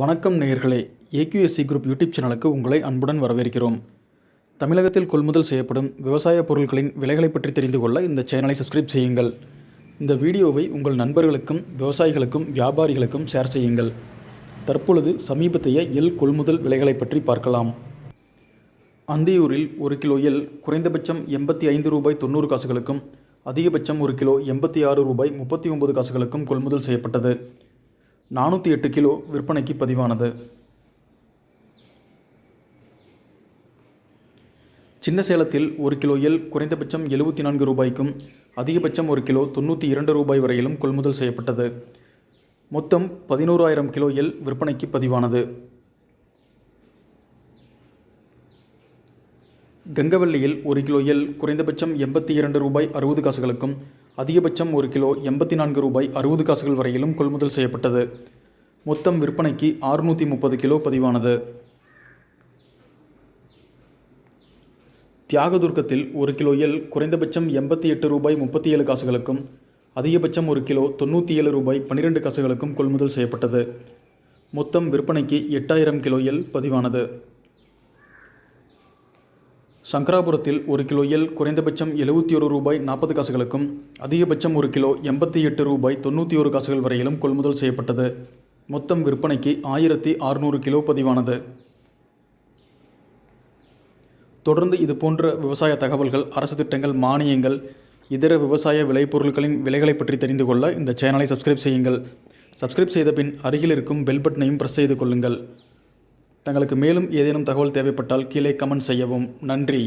வணக்கம் நேயர்களே. AQSC group YouTube சேனலுக்கு உங்களை அன்புடன் வரவேற்கிறோம். தமிழகத்தில் கொள்முதல் செய்யப்படும் விவசாய பொருட்களின் விலைகளை பற்றி தெரிந்து கொள்ள இந்த சேனலை சப்ஸ்கிரைப் செய்யுங்கள். இந்த வீடியோவை உங்கள் நண்பர்களுக்கும் விவசாயிகளுக்கும் வியாபாரிகளுக்கும் ஷேர் செய்யுங்கள். தற்பொழுது சமீபத்திய எல் கொள்முதல் விலைகளை பற்றி பார்க்கலாம். அந்தியூரில் ஒரு கிலோ எல் குறைந்தபட்சம் எண்பத்தி ஐந்து ரூபாய் தொண்ணூறு காசுகளுக்கும் அதிகபட்சம் ஒரு கிலோ எண்பத்தி ஆறு ரூபாய் முப்பத்தி ஒன்பது காசுகளுக்கும் கொள்முதல் செய்யப்பட்டது. நானூற்றி எட்டு கிலோ விற்பனைக்கு பதிவானது. சின்ன சேலத்தில் ஒரு கிலோ எல் குறைந்தபட்சம் எழுபத்தி நான்கு ரூபாய்க்கும் அதிகபட்சம் ஒரு கிலோ தொண்ணூற்றி இரண்டு ரூபாய் வரையிலும் கொள்முதல் செய்யப்பட்டது. மொத்தம் பதினோராயிரம் கிலோ எல் விற்பனைக்கு பதிவானது. கங்கவல்லியில் ஒரு கிலோ எல் குறைந்தபட்சம் எண்பத்தி இரண்டு ரூபாய் அறுபது காசுகளுக்கும் அதிகபட்சம் ஒரு கிலோ எண்பத்தி நான்கு ரூபாய் அறுபது காசுகள் வரையிலும் கொள்முதல் செய்யப்பட்டது. மொத்தம் விற்பனைக்கு ஆறுநூற்றி முப்பது கிலோ பதிவானது. தியாகதுர்க்கத்தில் ஒரு கிலோ எல் குறைந்தபட்சம் எண்பத்தி எட்டு ரூபாய் முப்பத்தி ஏழு காசுகளுக்கும் அதிகபட்சம் ஒரு கிலோ தொண்ணூற்றி ஏழு ரூபாய் பன்னிரெண்டு காசுகளுக்கும் கொள்முதல் செய்யப்பட்டது. மொத்தம் விற்பனைக்கு எட்டாயிரம் கிலோ எல் பதிவானது. சங்கராபுரத்தில் ஒரு கிலோ எல் குறைந்தபட்சம் எழுபத்தி ஒரு ரூபாய் நாற்பது காசுகளுக்கும் அதிகபட்சம் ஒரு கிலோ எண்பத்தி எட்டு ரூபாய் தொண்ணூற்றி ஒரு காசுகள் வரையிலும் கொள்முதல் செய்யப்பட்டது. மொத்தம் விற்பனைக்கு ஆயிரத்தி அறுநூறு கிலோ பதிவானது. தொடர்ந்து இது போன்ற விவசாய தகவல்கள் அரசு திட்டங்கள் மானியங்கள் இதர விவசாய விளைபொருட்களின் விலைகளை பற்றி தெரிந்து கொள்ள இந்த சேனலை சப்ஸ்கிரைப் செய்யுங்கள். சப்ஸ்கிரைப் செய்த பின் அருகில் இருக்கும் பெல் பட்டனையும் ப்ரெஸ் செய்து கொள்ளுங்கள். தங்களுக்கு மேலும் ஏதேனும் தகவல் தேவைப்பட்டால் கீழே கமெண்ட் செய்யவும். நன்றி.